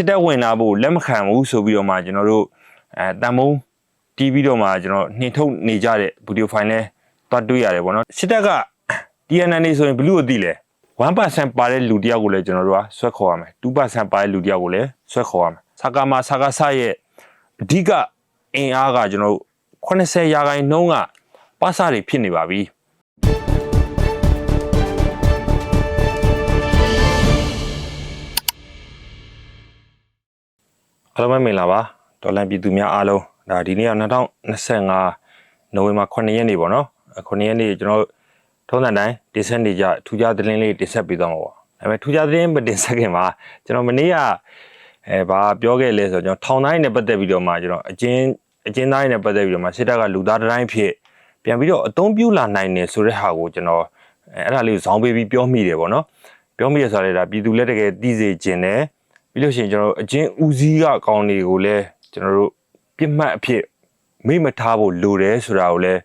စစ်တပ်ဝင်လာဖို့လက်မခံဘူးဆိုပြီးတော့မှကျွန်တော်တို့အဲတန်မုံတီးပြီးတော့မှကျွန်တော်နှင်ထုတ်နေကြတဲ့ဗီဒီယိုဖိုင်လဲတွားတွေ့ရတယ်ပေါ့နော်စစ်တပ်က TNN ဆိုရင်ဘလူးကိုသိလဲ1%ပါတဲ့လူတယောက်ကိုလည်းကျွန်တော်တို့ကဆွဲခေါ်ရမယ်2%ပါတဲ့လူတယောက်ကိုလည်းဆွဲခေါ်ရမယ်စကားမှာစကားဆရဲ့အဓိကအင်အားကကျွန်တော်တို့80ရာခိုင်နှုန်းကပါစာတွေဖြစ်နေပါပြီ အားလုံးပဲမင်္ဂလာပါဒေါ်လန်ပြည်သူများအားလုံးဒါဒီနေ့က2025နိုဝင်ဘာ9ရက်နေ့ပေါ့နော်9ရက်နေ့ကျွန်တော်တို့ထုံးစံတိုင်းတင်ဆက်နေကြထူးခြားသတင်းလေးတင်ဆက်ပေးသွားမှာပေါ့ဒါပေမဲ့ထူးခြားသတင်းမတင်ဆက်ခင်မှာကျွန်တော်မနေ့ကအဲဘာပြောခဲ့လဲဆိုတော့ကျွန်တော်ထောင်တိုင်းနဲ့ပတ်သက်ပြီးတော့မှကျွန်တော်အချင်းအချင်းတိုင်းနဲ့ပတ်သက်ပြီးတော့မှစစ်တပ်ကလူသားတိုင်းဖြစ်ပြန်ပြီးတော့အသုံးပြုလာနိုင်တယ်ဆိုတဲ့ဟာကိုကျွန်တော်အဲအဲ့ဒါလေးကိုဇောင်းပေးပြီးပြောမိတယ်ပေါ့နော်ပြောမိရဆိုရတာပြည်သူလက်တကယ်သိစေခြင်းနဲ့ ပြီးလို့ရှိရင်ကျွန်တော်တို့အချင်းဦးစီးကကောင်းတွေကိုလည်းကျွန်တော်တို့ပြစ်မှတ်အဖြစ်မိမထားဖို့လိုတယ်ဆိုတာကိုလည်း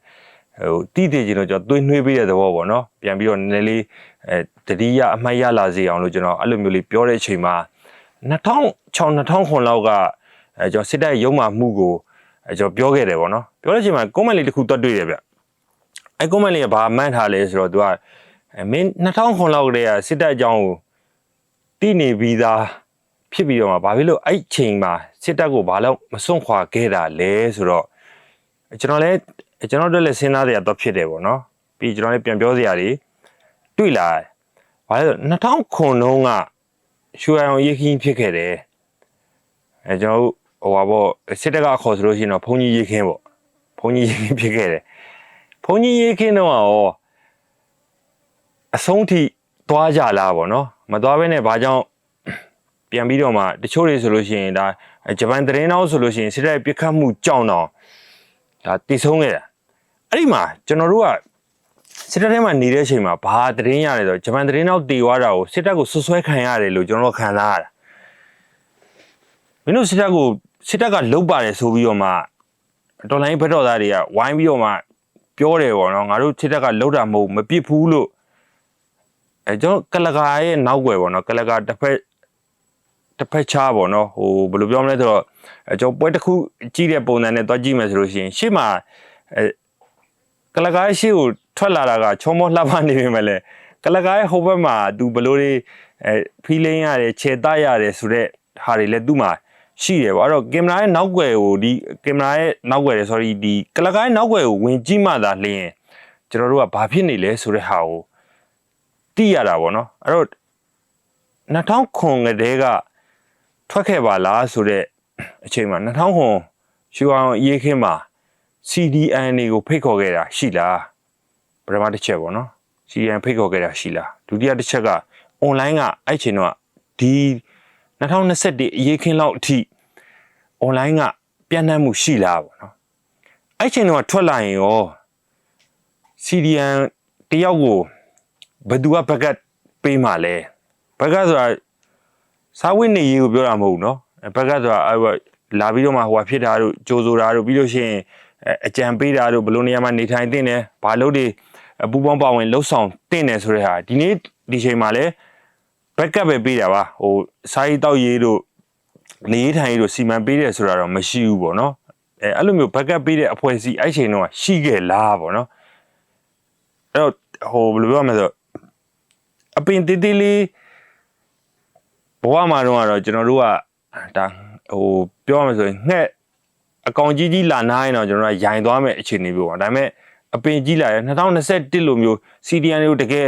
ဟိုတိတိကျကျတော့ကျွန်တော်သွေးနှွေးပေးတဲ့သဘောပေါ့နော်ပြန်ပြီးတော့နည်းနည်းလေးအဲတတိယအမှတ်ရလာစေအောင်လို့ကျွန်တော်အဲ့လိုမျိုးလေးပြောတဲ့အချိန်မှာ2006 2009လောက်ကအဲကျွန်တော်စစ်တပ်ရုံးမှမှုကိုအဲကျွန်တော်ပြောခဲ့တယ်ပေါ့နော်ပြောတဲ့အချိန်မှာ comment လေးတစ်ခုတွတ်တွေ့တယ်ဗျအဲ comment လေးကဘာမှန်းထားလဲဆိုတော့သူကအဲမင်း2009လောက်ကတည်းကစစ်တပ်အကြောင်းကိုတည်နေပြီးသား ဖြစ်ပြီးတော့မှဘာဖြစ်လို့အဲ့ချိန်မှာစစ်တပ်ကိုဘာလို့မစွန့်ခွာခဲ့တာလဲဆိုတော့ကျွန်တော်လည်းကျွန်တော်တို့လည်းစဉ်းစားစရာတော့ဖြစ်တယ်ပေါ့နော်ပြီးကျွန်တော်လည်းပြန်ပြောစရာတွေတွေ့လာတယ်ဘာလဲဆို2009တုန်းကရွှေအောင်ရေးခင်းဖြစ်ခဲ့တယ်အဲကျွန်တော်တို့ဟိုပါပေါ့စစ်တပ်ကအခေါ်ဆိုလို့ရှိရင်တော့ဘုံကြီးရေးခင်းပေါ့ဘုံကြီးရေးခင်းဖြစ်ခဲ့တယ်ဘုံကြီးရေးခင်းတော့ရောအဆုံးထိသွားကြလားပေါ့နော်မသွားဘဲနဲ့ဘာကြောင့် ပြန်ပြီးတော့မှတချို့တွေဆိုလို့ရှိရင်ဒါဂျပန်သတင်းတောင်းဆိုလို့ရှိရင်စစ်တပ်ပြစ်ခတ်မှုကြောင်းတော့ဒါတည်ဆုံးခဲ့တာအဲ့ဒီမှာကျွန်တော်တို့ကစစ်တပ်ထဲမှာနေတဲ့အချိန်မှာဘာသတင်းရလဲဆိုတော့ဂျပန်သတင်းတောင်းတည်သွားတာကိုစစ်တပ်ကိုဆွဆွဲခံရတယ်လို့ကျွန်တော်တို့ခံစားရတာမင်းတို့စစ်တပ်ကိုစစ်တပ်ကလုတ်ပါတယ်ဆိုပြီးတော့မှတော်လိုင်းဘက်တော်သားတွေကဝိုင်းပြီးတော့မှပြောတယ်ပေါ့နော်ငါတို့စစ်တပ်ကလုတ်တာမဟုတ်မပစ်ဘူးလို့အဲကျွန်တော်ကလကာရဲ့နောက်ွယ်ပေါ့နော်ကလကာတစ်ဖက် တစ်ဖက်ချားပေါ့နော်ဟိုဘယ်လိုပြောမလဲဆိုတော့အဲကျွန်တော်ပွဲတစ်ခုကြည့်တဲ့ပုံစံနဲ့တွားကြည့်မယ်ဆိုလို့ရှိရင်ရှေ့မှာအဲကလကားရှေ့ကိုထွက်လာတာကချောမောလှပနေပြီမဲ့လေကလကားရဲ့ဟိုဘက်မှာသူဘယ်လိုတွေအဲဖီလင်းရတယ်ခြေတရတယ်ဆိုတော့ဟာတွေလည်းသူ့မှာရှိတယ်ပေါ့အဲ့တော့ကင်မရာရဲ့နောက်ွယ်ကိုဒီကင်မရာရဲ့နောက်ွယ်တယ် sorry ဒီကလကားရဲ့နောက်ွယ်ကိုဝင်ကြည့်မှသာလျင်ကျွန်တော်တို့ကဘာဖြစ်နေလဲဆိုတဲ့ဟာကိုသိရတာပေါ့နော်အဲ့တော့2009ကတည်းက ထွက်ခဲ့ပါလားဆိုတော့အချိန်မှာ2000ခွန်ရှူအောင်ရေးခင်းမှာ CDN တွေကိုဖိတ်ခေါ်ခဲ့တာရှိလားပထမတစ်ချက်ပေါ့နော် CDN ဖိတ်ခေါ်ခဲ့တာရှိလားဒုတိယတစ်ချက်က online ကအဲ့ချိန်တော့ဒီ2021အရေးခင်းလောက်အထိ online ကပြန့်နှံ့မှုရှိလားပေါ့နော်အဲ့ချိန်တော့ထွက်လာရင်ရော CDN တယောက်ကိုဘယ်သူကဘက်ကတ်ပေးမှလဲဘက်ကတ်ဆိုတာ စားဝတ်နေရေးကိုပြောတာမဟုတ်ဘူးเนาะဘက်ကဆိုတာအဲ့ဘလာပြီးတော့မှဟိုဟာဖြစ်တာတို့ကြိုးဆိုတာတို့ပြီးလို့ရှိရင်အကြံပေးတာတို့ဘယ်လိုနေရာမှာနေထိုင်တင်တယ်ဘာလို့ဒီပူပေါင်းပါဝင်လှုပ်ဆောင်တင်တယ်ဆိုတဲ့ဟာဒီနေ့ဒီချိန်မှာလဲဘက်ကပ်ပဲပေးတာပါဟိုစားရေးတောက်ရေးတို့နေရေးထိုင်ရေးတို့စီမံပေးတယ်ဆိုတာတော့မရှိဘူးပေါ့နော်အဲအဲ့လိုမျိုးဘက်ကပ်ပေးတဲ့အဖွဲ့အစည်းအဲ့ချိန်တော့ရှိခဲ့လားပေါ့နော်အဲ့တော့ဟိုဘယ်လိုပြောရမလဲဆိုအပင်တေးသေးလေး ဘဝမှာတော့ကတော့ကျွန်တော်တို့ကဒါဟိုပြောရမယ်ဆိုရင်ငှက်အကောင်ကြီးကြီးလာနားရင်တော့ကျွန်တော်တို့ကရိုင်သွားမယ်အခြေအနေမျိုးပါဒါပေမဲ့အပင်ကြီးလာတယ်2021လိုမျိုး CDN တွေကိုတကယ်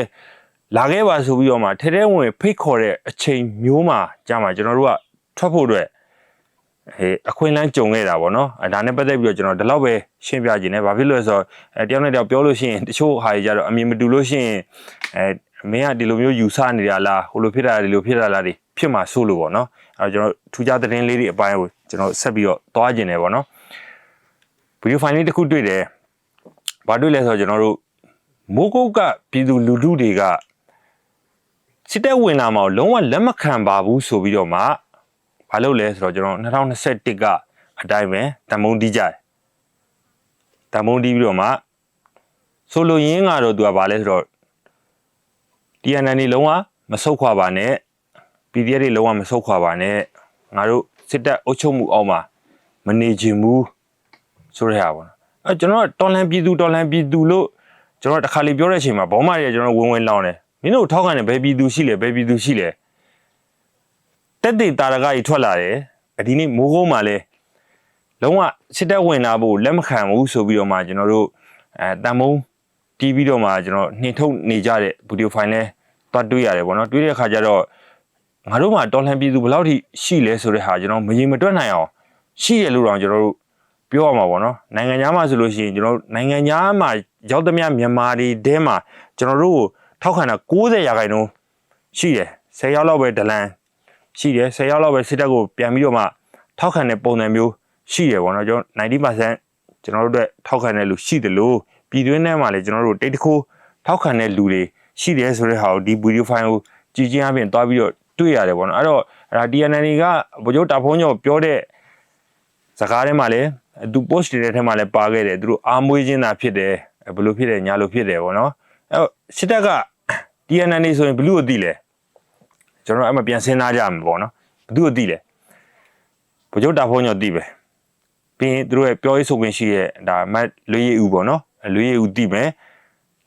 လာခဲ့ပါဆိုပြီးတော့မှထဲထဲဝင်ဖိတ်ခေါ်တဲ့အချိန်မျိုးမှာကြာမှာကျွန်တော်တို့ကထွက်ဖို့အတွက်ဟေးအခွင့်အလမ်းကြုံခဲ့တာပေါ့နော်အဲဒါနဲ့ပတ်သက်ပြီးတော့ကျွန်တော်ဒီလောက်ပဲရှင်းပြခြင်းနဲ့ဘာဖြစ်လို့လဲဆိုတော့အဲတယောက်နဲ့တယောက်ပြောလို့ရှိရင်တချို့ဟာတွေကြတော့အမြင်မတူလို့ရှိရင်အဲ မင်းကဒီလိုမျိုးယူဆနေတာလားဟိုလိုဖြစ်တာဒီလိုဖြစ်တာလားဒီဖြစ်မှာစိုးလို့ပေါ့နော်အဲကျွန်တော်ထူးခြားသတင်းလေးတွေအပိုင်းကိုကျွန်တော်ဆက်ပြီးတော့သွားခြင်းတယ်ပေါ့နော်ဗီဒီယိုဖိုင်လေးတစ်ခုတွေ့တယ်ဘာတွေ့လဲဆိုတော့ကျွန်တော်တို့မိုးကုတ်ကပြည်သူလူထုတွေကစစ်တပ်ဝင်လာမှလုံးဝလက်မခံပါဘူးဆိုပြီးတော့မှဘာလုပ်လဲဆိုတော့ကျွန်တော်2021ကအတိုင်းပဲတမုံတီးကြတယ်တမုံတီးပြီးတော့မှဆိုလိုရင်းကတော့သူကဘာလဲဆိုတော့ TNN နေလုံးဝမဆုတ်ခွာပါနဲ့ PDF တွေလုံးဝမဆုတ်ခွာပါနဲ့ငါတို့စစ်တပ်အုပ်ချုပ်မှုအောက်မှာမနေချင်ဘူးဆိုတဲ့ဟာပေါ့နော်အဲကျွန်တော်ကတော်လန်ပြည်သူတော်လန်ပြည်သူလို့ကျွန်တော်တခါလေပြောတဲ့အချိန်မှာဘောမတွေကကျွန်တော်ဝင်ဝင်လောင်းတယ်မင်းတို့ထောက်ခံတယ်ဘယ်ပြည်သူရှိလဲဘယ်ပြည်သူရှိလဲတက်တေတာရကကြီးထွက်လာတယ်ဒီနေ့မိုးကုန်းမှာလဲလုံးဝစစ်တပ်ဝင်လာဖို့လက်မခံဘူးဆိုပြီးတော့မှကျွန်တော်တို့အဲတန်မုံတီးပြီးတော့မှကျွန်တော်နှင်ထုတ်နေကြတဲ့ဗီဒီယိုဖိုင်လဲ တွားတွေ့ရတယ်ပေါ့နော်တွေ့တဲ့အခါကျတော့ငါတို့မှာတော်လှန်ပြည်သူဘယ်လောက်ထိရှိလဲဆိုတဲ့ဟာကျွန်တော်မရင်မတွက်နိုင်အောင်ရှိရလို့တော့ကျွန်တော်တို့ပြောရမှာပေါ့နော်နိုင်ငံသားမှာဆိုလို့ရှိရင်ကျွန်တော်တို့နိုင်ငံသားမှာရောက်သမျှမြန်မာတွေတဲမှာကျွန်တော်တို့ကိုထောက်ခံတာ90ရာခိုင်နှုန်းရှိတယ်10ရောက်လောက်ပဲဒလန်ရှိတယ်10ရောက်လောက်ပဲစစ်တပ်ကိုပြန်ပြီးတော့မှထောက်ခံတဲ့ပုံစံမျိုးရှိတယ်ပေါ့နော်ကျွန်တော်90%ကျွန်တော်တို့အတွက်ထောက်ခံတဲ့လူရှိတယ်လို့ပြည်တွင်းထဲမှာလည်းကျွန်တော်တို့တိတ်တခိုးထောက်ခံတဲ့လူတွေ ရှိတယ်ဆိုတဲ့ဟာကိုဒီဗီဒီယိုဖိုင်ကိုကြည့်ချင်းအပြင်တွားပြီးတော့တွေ့ရတယ်ပေါ့နော်အဲ့တော့အဲ့ဒါ TNN ကဗိုလ်ချုပ်တာဖုံးကျော်ပြောတဲ့စကားထဲမှာလည်းသူ post တွေထဲမှာလည်းပါခဲ့တယ်သူတို့အားမွေးခြင်းသာဖြစ်တယ်ဘလို့ဖြစ်တယ်ညာလို့ဖြစ်တယ်ပေါ့နော်အဲ့တော့စစ်တပ်က TNN ဆိုရင်ဘလို့ကိုသိလဲကျွန်တော်အဲ့မှာပြန်စဉ်းစားကြမှာပေါ့နော်ဘသူကိုသိလဲဗိုလ်ချုပ်တာဖုံးကျော်သိပဲပြီးရင်သူတို့ရဲ့ပြောရေးဆိုခွင့်ရှိရဲ့ဒါမတ်လွေးရည်ဦးပေါ့နော်လွေးရည်ဦးသိမယ်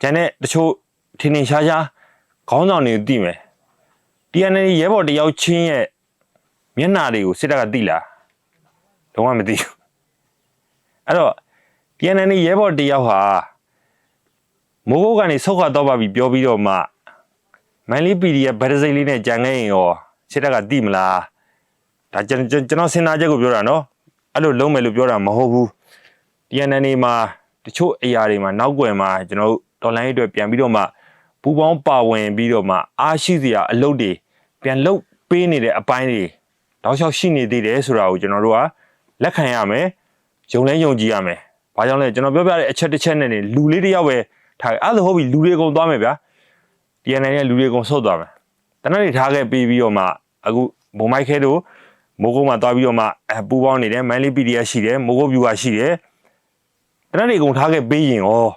ကျန်တဲ့တချို့ ထင်ထင်ရှားရှားခေါင်းဆောင်တွေကိုသိမယ် TNL ရဲဘော်တယောက်ချင်းရဲ့မျက်နှာတွေကိုစစ်တပ်ကသိလားလုံးဝမသိဘူးအဲ့တော့ TNL ရဲဘော်တယောက်ဟာမိုးကုတ်ကနေဆုတ်ခွာတော့ပါပြီပြောပြီးတော့မှမန်လီပီဒီရဲ့ဗတ်စိတ်လေးနဲ့ကြံခဲ့ရင်ရောစစ်တပ်ကသိမလားဒါကျွန်တော်ကျွန်တော်စဉ်းစားချက်ကိုပြောတာနော်အဲ့လိုလုံးမယ်လို့ပြောတာမဟုတ်ဘူး TNL မှာတချို့အရာတွေမှာနောက်ွယ်မှာကျွန်တော်တို့ဒေါ်လာရေးအတွက်ပြန်ပြီးတော့မှ ပူပေါင်းပါဝင်ပြီးတော့မှအားရှိစရာအလုပ်တွေပြန်လုပ်ပေးနေတဲ့အပိုင်းတွေတောက်လျှောက်ရှိနေသေးတယ်ဆိုတာကိုကျွန်တော်တို့ကလက်ခံရမယ်ယုံလဲယုံကြည်ရမယ်။ဘာကြောင့်လဲကျွန်တော်ပြောပြတဲ့အချက်တစ်ချက်နဲ့နေလူလေးတစ်ယောက်ပဲထားအဲ့လိုဟုတ်ပြီလူတွေအကုန်သွားမယ်ဗျာ။ TNN ရဲ့လူတွေအကုန်ဆုတ်သွားမယ်။တနက်နေ့ထားခဲ့ပြီးပြီးတော့မှအခုဘုံမိုက်ခဲတို့မိုးကုန်းမှာသွားပြီးတော့မှအပူပေါင်းနေတယ်မန်လီ PDF ရှိတယ်မိုးကုန်း view ကရှိတယ်တနက်နေ့အကုန်ထားခဲ့ပြီးရင်ရော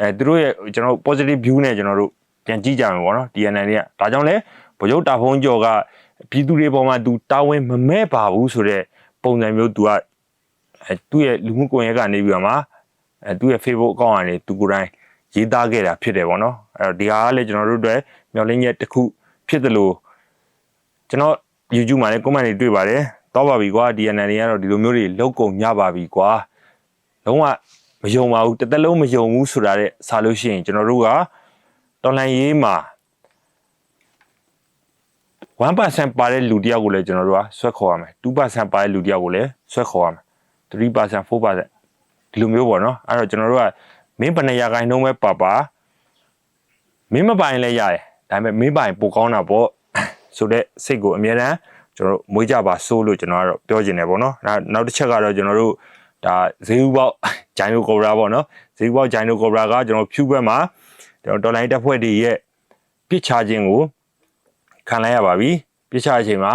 အဲသူတို့ရဲ့ကျွန်တော် positive view နဲ့ကျွန်တော်တို့ပြန်ကြည့်ကြမယ်ပေါ့နော် DNN တွေကဒါကြောင့်လဲဗိုလ်ချုပ်တာဖုံးကျော်ကပြည်သူတွေပေါ်မှာသူတာဝန်မမဲ့ပါဘူးဆိုတော့ပုံစံမျိုးသူကအဲသူ့ရဲ့လူမှုကွန်ရက်ကနေပြီးတော့မှအဲသူ့ရဲ့ Facebook အကောင့်ကနေသူကိုယ်တိုင်ရေးသားခဲ့တာဖြစ်တယ်ပေါ့နော်အဲ့တော့ဒီဟာကလည်းကျွန်တော်တို့အတွက်မျှော်လင့်ချက်တစ်ခုဖြစ်တယ်လို့ကျွန်တော် YouTube မှာလည်း comment တွေတွေ့ပါတယ်တော့ပါပြီကွာ DNN တွေကတော့ဒီလိုမျိုးတွေလောက်ကုန်ညပါပြီကွာလုံးဝ မယုံပါဘူးတစ်သက်လုံးမယုံဘူးဆိုတာတဲ့စားလို့ရှိရင်ကျွန်တော်တို့ကတော်လန်ရေးမှာ1%ပါတဲ့လူတယောက်ကိုလည်းကျွန်တော်တို့ကဆွဲခေါ်ရမယ်2%ပါတဲ့လူတယောက်ကိုလည်းဆွဲခေါ်ရမယ်3% 4%ဒီလိုမျိုးပေါ့နော်အဲ့တော့ကျွန်တော်တို့ကမင်းဘယ်နှရာခိုင်နှုန်းပဲပါပါမင်းမပိုင်လည်းရတယ်ဒါပေမဲ့မင်းပိုင်ပိုကောင်းတာပေါ့ဆိုတဲ့စိတ်ကိုအများတန်းကျွန်တော်တို့မွေးကြပါစိုးလို့ကျွန်တော်ကတော့ပြောချင်တယ်ပေါ့နော်နောက်နောက်တစ်ချက်ကတော့ကျွန်တော်တို့ဒါဈေးဥပေါက်ဂျိုင်းနိုကိုဘရာပေါ့နော်ဈေးဥပေါက်ဂျိုင်းနိုကိုဘရာကကျွန်တော်ဖြူဘက်မှာကျွန်တော်တော်လိုင်းတက်ဖွဲ့တွေရဲ့ပြစ်ချခြင်းကိုခံလိုက်ရပါပြီပြစ်ချခြင်းမှာ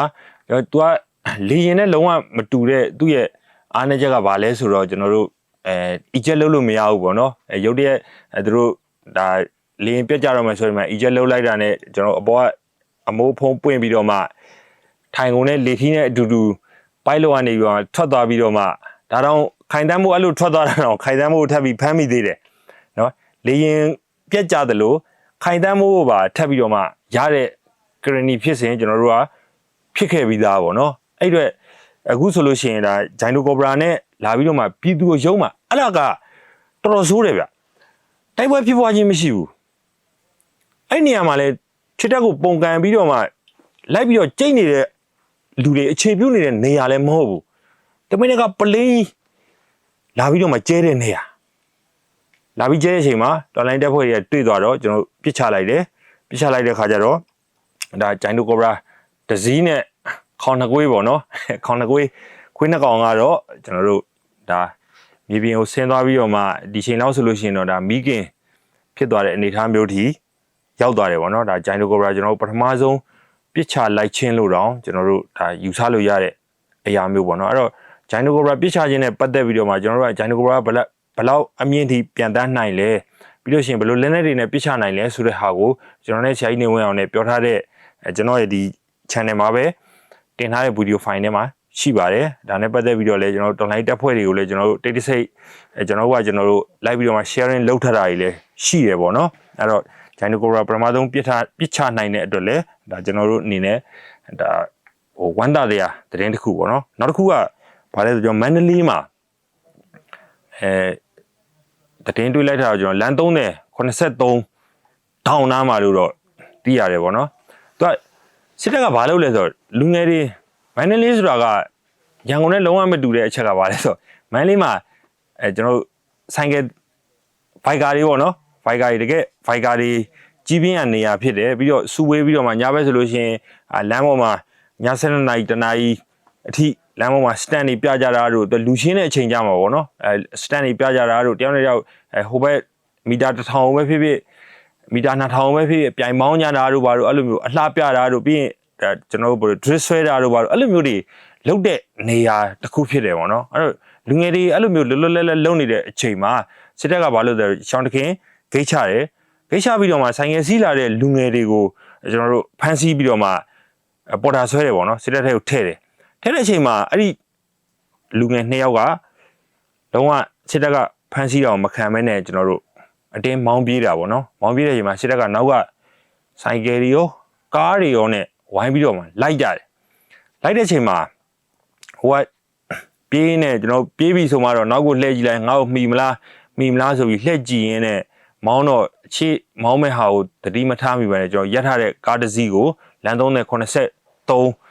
ကျွန်တော်သူကလေရင်နဲ့လုံးဝမတူတဲ့သူ့ရဲ့အားနည်းချက်ကဘာလဲဆိုတော့ကျွန်တော်တို့အဲအီဂျက်လုံးလို့မရဘူးပေါ့နော်အဲရုပ်တရက်အဲသူတို့ဒါလေရင်ပြတ်ကြတော့မှဆိုရင်မှအီဂျက်လုံးလိုက်တာနဲ့ကျွန်တော်အပေါ်ကအမိုးဖုံးပွင့်ပြီးတော့မှထိုင်ကုန်နဲ့လေထီးနဲ့အတူတူပိုက်လို့ကနေပြီးတော့ထွက်သွားပြီးတော့မှဒါတော့ ခိုင်တန်းမှုအဲ့လိုထွက်သွားတာတော့ခိုင်တန်းမှုကိုထပ်ပြီးဖမ်းမိသေးတယ်နော်လေရင်ပြက်ကြသလိုခိုင်တန်းမှုကိုပါထပ်ပြီးတော့မှရတဲ့ကရဏီဖြစ်စဉ်ကျွန်တော်တို့ကဖြစ်ခဲ့ပြီးသားပေါ့နော်အဲ့အတွက်အခုဆိုလို့ရှိရင်ဒါဂျိုင်နိုကော်ဘရာနဲ့လာပြီးတော့မှပြည်သူကိုရုံးမှာအဲ့ဒါကတော်တော်ဆိုးတယ်ဗျတိုက်ပွဲဖြစ်ပွားခြင်းမရှိဘူးအဲ့နေရာမှာလဲချစ်တက်ကိုပုံကန်ပြီးတော့မှလိုက်ပြီးတော့ကြိတ်နေတဲ့လူတွေအခြေပြုနေတဲ့နေရာလည်းမဟုတ်ဘူးတမင်းကပလင်း လာပြီးတော့မှကျဲတဲ့နေရာလာပြီးကျဲတဲ့အချိန်မှာတော်လိုင်းတက်ဖွဲ့တွေကတွေ့သွားတော့ကျွန်တော်ပြစ်ချလိုက်တယ်ပြစ်ချလိုက်တဲ့ခါကျတော့ဒါဂျိုင်းဒိုကိုဘရာဒဇီးနဲ့ခေါင်းနှကွေးပေါ့နော်ခေါင်းနှကွေးခွေးနှစ်ကောင်ကတော့ကျွန်တော်တို့ဒါမြေပြင်ကိုဆင်းသွားပြီးတော့မှဒီချိန်လောက်ဆိုလို့ရှိရင်တော့ဒါမီးကင်ဖြစ်သွားတဲ့အနေအထားမျိုးထိရောက်သွားတယ်ပေါ့နော်ဒါဂျိုင်းဒိုကိုဘရာကျွန်တော်တို့ပထမဆုံးပြစ်ချလိုက်ချင်းလို့တော့ကျွန်တော်တို့ဒါယူဆလို့ရတဲ့အရာမျိုးပေါ့နော်အဲ့တော့ ဂျိုင်းနိုကိုဘရာပြစ်ချခြင်းနဲ့ပတ်သက်ပြီးတော့မှကျွန်တော်တို့ကဂျိုင်းနိုကိုဘရာဘယ်ဘလောက်အမြင့်ထိပြန်တန်းနိုင်လဲပြီးလို့ရှိရင်ဘယ်လိုလက်နက်တွေနဲ့ပြစ်ချနိုင်လဲဆိုတဲ့ဟာကိုကျွန်တော်နဲ့ဆရာကြီးနေဝင်အောင်နဲ့ပြောထားတဲ့ကျွန်တော်ရဲ့ဒီ channel မှာပဲတင်ထားတဲ့ဗီဒီယိုဖိုင်ထဲမှာရှိပါတယ်ဒါနဲ့ပတ်သက်ပြီးတော့လည်းကျွန်တော်တို့ online တက်ဖွဲ့တွေကိုလည်းကျွန်တော်တို့တိတ်တဆိတ်အဲကျွန်တော်တို့ကကျွန်တော်တို့ live ပြီးတော့မှ sharing လုပ်ထားတာတွေလည်းရှိတယ်ပေါ့နော်အဲ့တော့ China Cobra ပထမဆုံးပြစ်ထားပြစ်ချနိုင်တဲ့အတွက်လည်းဒါကျွန်တော်တို့အနေနဲ့ဒါဟိုဝမ်းသာတရားသတင်းတစ်ခုပေါ့နော်နောက်တစ်ခုက ဘာလဲဆိုကျွန်တော်မန္တလေးမှာအဲသတင်းတွေးလိုက်တာတော့ကျွန်တော်လမ်း30 83တောင်နားမှာလို့တော့သိရတယ်ပေါ့နော်သူကစစ်တပ်ကဘာလုပ်လဲဆိုတော့လူငယ်တွေမန္တလေးဆိုတာကရန်ကုန်နဲ့လုံးဝမတူတဲ့အချက်ကဘာလဲဆိုတော့မန္တလေးမှာအဲကျွန်တော်တို့ဆိုင်ကယ်ဘိုက်ကာတွေပေါ့နော်ဘိုက်ကာတွေတကယ်ဘိုက်ကာတွေကြီးပြင်းရနေရဖြစ်တယ်ပြီးတော့စူဝေးပြီးတော့မှညဘက်ဆိုလို့ရှိရင်အာလမ်းပေါ်မှာည7:00နာရီတနာရီ အထိလမ်းပေါ်မှာ stand တွေပြကြတာတို့လူရှင်းတဲ့အချိန်ကြမှာပေါ့နော်အဲ stand တွေပြကြတာတို့တယောက်နဲ့တယောက်အဲဟိုဘက်မီတာ1000ပဲဖြစ်ဖြစ်မီတာ2000ပဲဖြစ်ဖြစ်ပြိုင်မောင်းကြတာတို့ဘာတို့အဲ့လိုမျိုးအလှပြတာတို့ပြီးရင်ဒါကျွန်တော်တို့ dress ဆွဲတာတို့ဘာတို့အဲ့လိုမျိုးတွေလုတ်တဲ့နေရာတစ်ခုဖြစ်တယ်ပေါ့နော်အဲ့တော့လူငယ်တွေအဲ့လိုမျိုးလွတ်လွတ်လပ်လပ်လုံနေတဲ့အချိန်မှာစစ်တပ်ကဘာလို့လဲရှောင်းတခင်ဂိတ်ချတယ်ဂိတ်ချပြီးတော့မှဆိုင်ငယ်စီးလာတဲ့လူငယ်တွေကိုကျွန်တော်တို့ဖမ်းဆီးပြီးတော့မှပေါ်တာဆွဲတယ်ပေါ့နော်စစ်တပ်ထဲကိုထည့်တယ် ထည့်တဲ့အချိန်မှာအဲ့ဒီလူငယ်နှစ်ယောက်ကလုံးဝစစ်တပ်ကဖမ်းဆီးတော့မခံမဲနဲ့ကျွန်တော်တို့အတင်းမောင်းပြေးတာပေါ့နော်မောင်းပြေးတဲ့အချိန်မှာစစ်တပ်ကနောက်ကဆိုင်ကယ်တွေရောကားတွေရောနဲ့ဝိုင်းပြီးတော့မှလိုက်ကြတယ်လိုက်တဲ့အချိန်မှာဟိုကပြေးနေကျွန်တော်ပြေးပြီဆိုမှတော့နောက်ကိုလှည့်ကြည့်လိုက်ငါ့ကိုမှီမလားမှီမလားဆိုပြီးလှည့်ကြည့်ရင်းနဲ့မောင်းတော့အခြေမောင်းမဲ့ဟာကိုတတိမထားမိပါနဲ့ကျွန်တော်ရက်ထားတဲ့ကားတစ်စီးကိုလမ်း3နဲ့83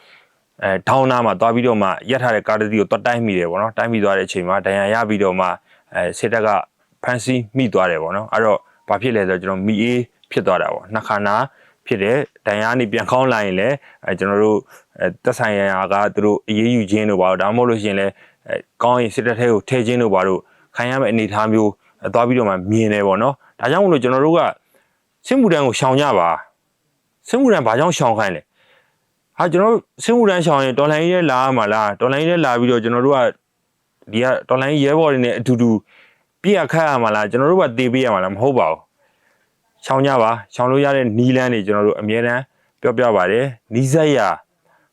အဲဒေါင်းနာမှာသွားပြီးတော့မှရက်ထားတဲ့ကားတစ်စီးကိုတွတ်တိုင်းမိတယ်ပေါ့နော်တိုင်းမိသွားတဲ့အချိန်မှာဒဏ်ရာရပြီးတော့မှအဲစစ်တပ်ကဖမ်းဆီးမိသွားတယ်ပေါ့နော်အဲ့တော့ဘာဖြစ်လဲဆိုတော့ကျွန်တော်မိအေးဖြစ်သွားတာပေါ့နှခါနာဖြစ်တယ်ဒဏ်ရာနေပြန်ကောင်းလာရင်လည်းအဲကျွန်တော်တို့အဲတက်ဆိုင်ရာကသူတို့အေးအေးယူခြင်းတို့ပါတော့ဒါမှမဟုတ်လို့ရှိရင်လည်းအဲကောင်းရင်စစ်တပ်ထဲကိုထည့်ခြင်းတို့ပါတော့ခံရမယ့်အနေအထားမျိုးသွားပြီးတော့မှမြင်တယ်ပေါ့နော်ဒါကြောင့်မလို့ကျွန်တော်တို့ကစစ်မှုတန်းကိုရှောင်ကြပါစစ်မှုတန်းဘာကြောင့်ရှောင်ခိုင်းလဲ ဟာကျွန်တော်တို့စစ်မှုတန်းရှောင်ရင်တော်လိုင်းရဲလာမှာလားတော်လိုင်းရဲလာပြီးတော့ကျွန်တော်တို့ကဒီကတော်လိုင်းရဲဘော်တွေနဲ့အတူတူပြည့်ရခတ်ရမှာလားကျွန်တော်တို့ကတေးပေးရမှာလားမဟုတ်ပါဘူးရှောင်ကြပါရှောင်လို့ရတဲ့နီးလန်းတွေကျွန်တော်တို့အမြဲတမ်းပြောပြပါတယ်နီးစက်ရ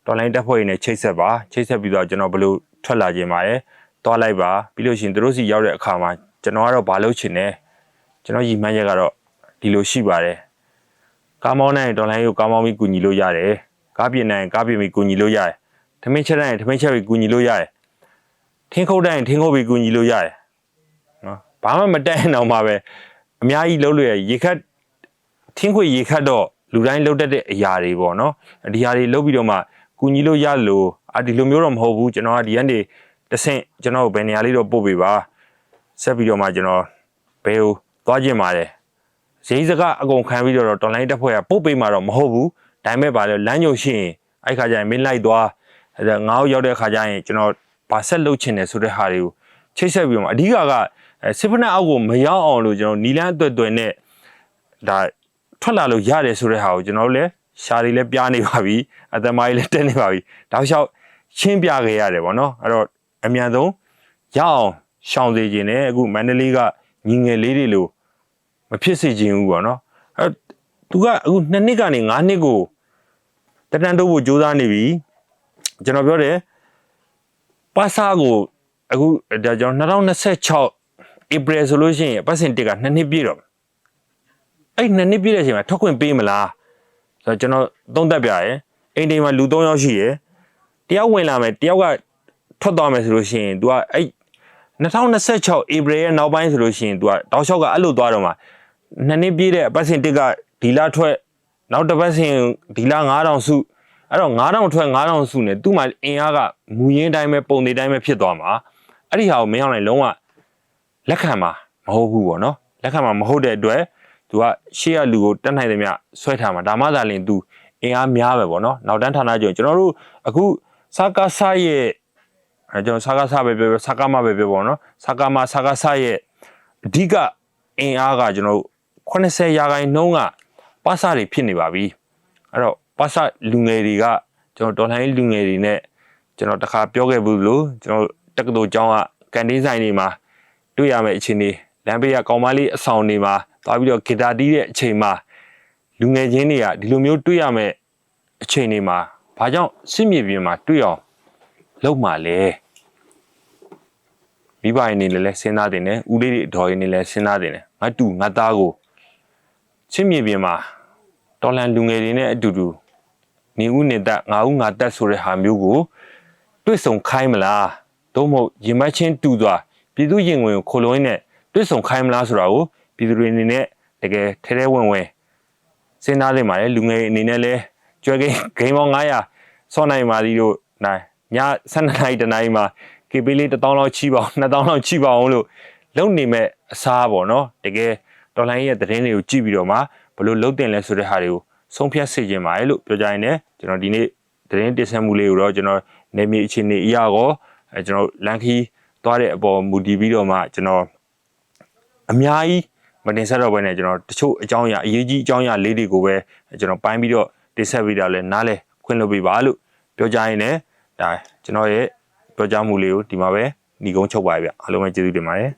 တော်လိုင်းတက်ဖွဲ့တွေနဲ့ချိတ်ဆက်ပါချိတ်ဆက်ပြီးတော့ကျွန်တော်ဘလို့ထွက်လာခြင်းပါတယ်တွားလိုက်ပါပြီးလို့ရှိရင်တို့စီရောက်တဲ့အခါမှာကျွန်တော်ကတော့ဘာလုပ်ချင်လဲကျွန်တော်ရည်မှန်းချက်ကတော့ဒီလိုရှိပါတယ်ကားမောင်းနိုင်ဒေါ်လာကိုကားမောင်းပြီးကူညီလို့ရတယ် ကားပြင်နိုင်ကားပြင်ပြီးကူညီလို့ရတယ်ထမင်းချက်နိုင်ထမင်းချက်ပြီးကူညီလို့ရတယ်ထင်းခုတ်တိုင်းထင်းခုတ်ပြီးကူညီလို့ရတယ်နော်ဘာမှမတက်အောင်ပါပဲအများကြီးလုံးလို့ရရေခတ်ထင်းခွေရေခတ်တော့လူတိုင်းလုံးတတ်တဲ့အရာတွေပေါ့နော်ဒီဟာတွေလုံးပြီးတော့မှကူညီလို့ရလို့အာဒီလိုမျိုးတော့မဟုတ်ဘူးကျွန်တော်ကဒီကနေတဆင့်ကျွန်တော်ဘယ်နေရာလေးတော့ပို့ပေးပါဆက်ပြီးတော့မှကျွန်တော်ဘယ်ကိုသွားကျင်ပါတယ်ဈေးစကားအကုန်ခံပြီးတော့တော်လိုင်းတက်ဖွဲ့ကပို့ပေးမှာတော့မဟုတ်ဘူး ဒါပေမဲ့ပါလေလမ်းညိုရှိရင်အဲ့ခါကျရင်မင်းလိုက်သွားအဲ့ငါ့ကိုရောက်တဲ့ခါကျရင်ကျွန်တော်ဗာဆက်လုပ်ချင်တယ်ဆိုတဲ့ဟာတွေကိုချိတ်ဆက်ပြီးတော့အဓိကကစစ်ဖက်နှက်အောက်ကိုမရောက်အောင်လို့ကျွန်တော်နီလန်းအသွက်သွယ်နဲ့ဒါထွက်လာလို့ရတယ်ဆိုတဲ့ဟာကိုကျွန်တော်တို့လည်းရှားတွေလည်းပြားနေပါပြီအသက်မိုင်းလည်းတက်နေပါပြီတောက်လျှောက်ရှင်းပြခဲ့ရတယ်ပေါ့နော်အဲ့တော့အမြန်ဆုံးရအောင်ရှောင်စေခြင်းနဲ့အခုမန္တလေးကညီငယ်လေးတွေလို့မဖြစ်စေခြင်းဘူးပေါ့နော်အဲသူကအခုနှစ်နှစ်ကနေ9နှစ်ကို တတန်တိုးဖို့ကြိုးစားနေပြီကျွန်တော်ပြောတယ်ပါစာကိုအခုဒါကျွန်တော်2026 April ဆိုလို့ရှိရင်ပတ်စင်တစ်ကနှစ်နှစ်ပြည့်တော့အဲ့နှစ်နှစ်ပြည့်တဲ့အချိန်မှာထွက်ခွင့်ပေးမလားဆိုတော့ကျွန်တော်သုံးသက်ပြရယ်အိမ်တိမ်မှာလူ3ယောက်ရှိရယ်တယောက်ဝင်လာမယ်တယောက်ကထွက်သွားမယ်ဆိုလို့ရှိရင် तू ကအဲ့2026 April ရဲ့နောက်ပိုင်းဆိုလို့ရှိရင် तू ကတောက်လျှောက်ကအဲ့လိုသွားတော့မှနှစ်နှစ်ပြည့်တဲ့ပတ်စင်တစ်ကဒီလာထွက် နောက်တစ်ပတ်စင်ဒီလာ9000စုအဲ့တော့9000ထွက်9000စုနဲ့သူ့မှာအင်အားကမူရင်းတိုင်းပဲပုံသေးတိုင်းပဲဖြစ်သွားမှာအဲ့ဒီဟာကိုမင်းအောင်နိုင်လုံးဝလက်ခံမှာမဟုတ်ဘူးပေါ့နော်လက်ခံမှာမဟုတ်တဲ့အတွက် तू ကရှေ့ကလူကိုတက်နိုင်တယ်မြဆွဲထားမှာဒါမှသာလင် तू အင်အားများပဲပေါ့နော်နောက်တန်းဌာနကျကျွန်တော်တို့အခုစကားဆရဲ့အဲကျွန်တော်စကားဆပဲပြောပြောစကားမပဲပြောပေါ့နော်စကားမစကားဆရဲ့အဓိကအင်အားကကျွန်တော်တို့80ရာခိုင်နှုန်းက ပါစတွေဖြစ်နေပါပြီအဲ့တော့ပါစလူငယ်တွေကကျွန်တော်ဒေါ်လာလူငယ်တွေနဲ့ကျွန်တော်တခါပြောခဲ့ဘူးလို့ကျွန်တော်တက္ကသိုလ်ကျောင်းကကန်တင်းဆိုင်တွေမှာတွေ့ရမယ့်အခြေအနေလမ်းဘေးကကောင်မလေးအဆောင်တွေမှာသွားပြီးတော့ဂီတာတီးတဲ့အချိန်မှာလူငယ်ချင်းတွေကဒီလိုမျိုးတွေ့ရမယ့်အချိန်တွေမှာဘာကြောင့်စစ်မြေပြင်မှာတွေ့အောင်လုပ်မှလဲမိဘအနေနဲ့လည်းစဉ်းစားတင်တယ်ဦးလေးတွေအတော်ရင်းနဲ့လည်းစဉ်းစားတင်တယ်ငါတူငါသားကို စစ်မြေပြင်မှာတော်လန်လူငယ်တွေနဲ့အတူတူနေဦးနေသက်ငါဦးငါသက်ဆိုတဲ့ဟာမျိုးကိုတွေ့ဆုံခိုင်းမလားသို့မဟုတ်ရင်မချင်းတူစွာပြည်သူရင်ဝင်ကိုခိုလုံးရင်းနဲ့တွေ့ဆုံခိုင်းမလားဆိုတာကိုပြည်သူတွေအနေနဲ့တကယ်ထဲထဲဝင်ဝင်စဉ်းစားနေပါလေလူငယ်အနေနဲ့လဲကျွဲကိန်းဂိမ်းပေါင်း900ဆော့နိုင်ပါသည်တို့နိုင်ည12နာရီတနာရီမှာ KP လေး1000လောက်ချီပါအောင်2000လောက်ချီပါအောင်လို့လုံနေမဲ့အစားပေါ့နော်တကယ် တော်လိုင်းရဲ့သတင်းတွေကိုကြည့်ပြီးတော့မှဘလို့လုံတင်လဲဆိုတဲ့ဟာတွေကိုဆုံးဖြတ်စေခြင်းပါလေလို့ပြောကြရင်လည်းကျွန်တော်ဒီနေ့သတင်းတင်ဆက်မှုလေးကိုတော့ကျွန်တော်နေမြေအခြေအနေအရာကောအဲကျွန်တော်လန်ခီသွားတဲ့အပေါ်မူတည်ပြီးတော့မှကျွန်တော်အများကြီးမတင်ဆက်တော့ဘဲနဲ့ကျွန်တော်တချို့အကြောင်းအရာအရေးကြီးအကြောင်းအရာလေးတွေကိုပဲကျွန်တော်ပိုင်းပြီးတော့တင်ဆက်ပြီးတော့လဲနားလဲခွင့်လုပ်ပေးပါလို့ပြောကြရင်လည်းဒါကျွန်တော်ရဲ့ပြောကြားမှုလေးကိုဒီမှာပဲညီကုန်းချုပ်ပါဗျအားလုံးပဲကျေးဇူးတင်ပါတယ်